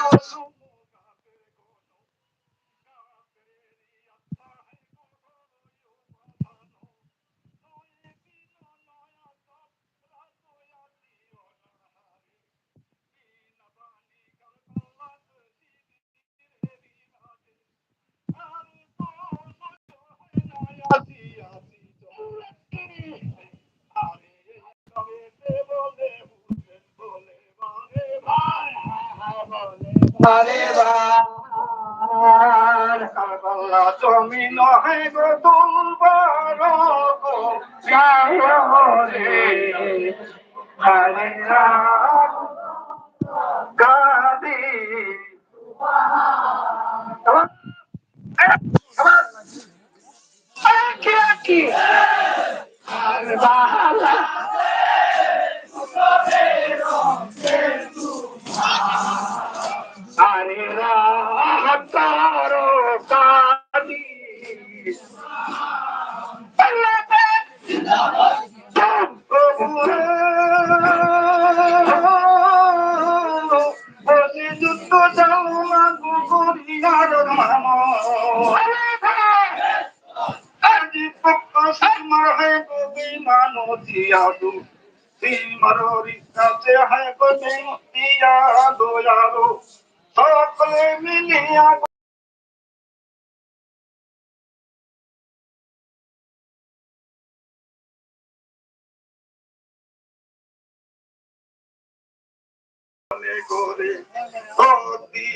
maravilhoso. তুমি নহে গো তুলবার গো রে হরে রাম গাদি আরে রাম তারো গাদি যুদ্ধ যাও না গুরিয়ার মামা আজি পক্ষ মিলিয়া করে অতি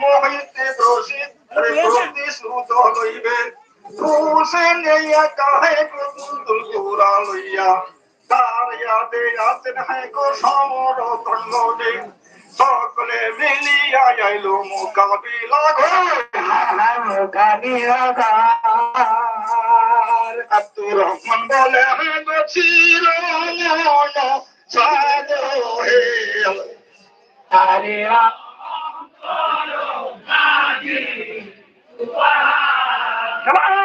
মোহিতে দোষিত প্রতি সুত লইবে খুশে নেয়া কাহে কুন্দুল কুরা লইয়া তারিয়া দে আতেন হে গো সমর তঙ্গদে সকলে মিলিয়া আইলো মোকাবিলা ঘরে। মোকাবিলা গার আব্দুর রহমান বলে গো সাদো হে হরে রাম শাবাশ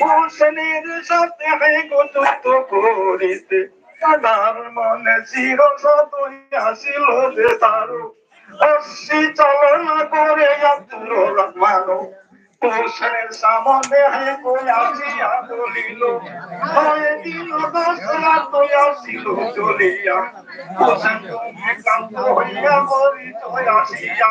হোসেনের সাথে যুদ্ধ করিতে। তার মনে চির শত আসিল যে তারু। অশ্রী চালনা করে আব্দুর রহমান। হোসেনের সামনে হে আসিয়া বলিল, হয়ে দিল দশ রাত আসিল চলিয়া। হোসেন তুমি কান্ত হইয়া পরিচয় আসিয়া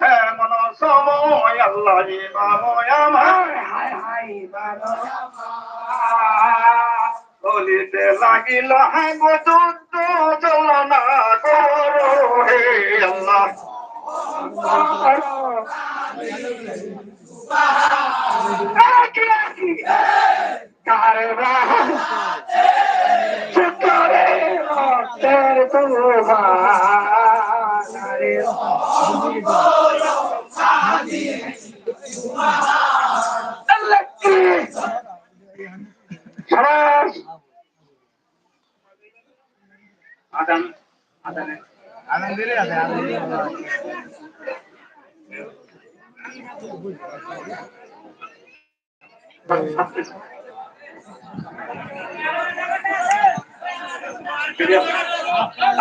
এমন সময় আল্লাহ ইমাময় আমার। হায় হায় বলিতে লাগিল হ্যাঁ চলনা করো হে আল্লাহ। Adan, adan. আনন্দ দিলে দিলে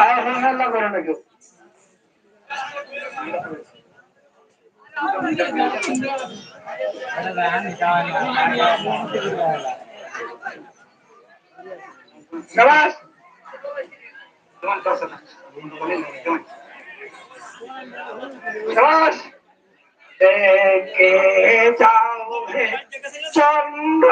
আর হাল্লা করে না কেউ Saras. Teman teman. Teman. শাবাশ। চন্দ্র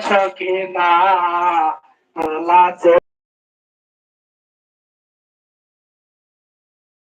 সখিনা লাচে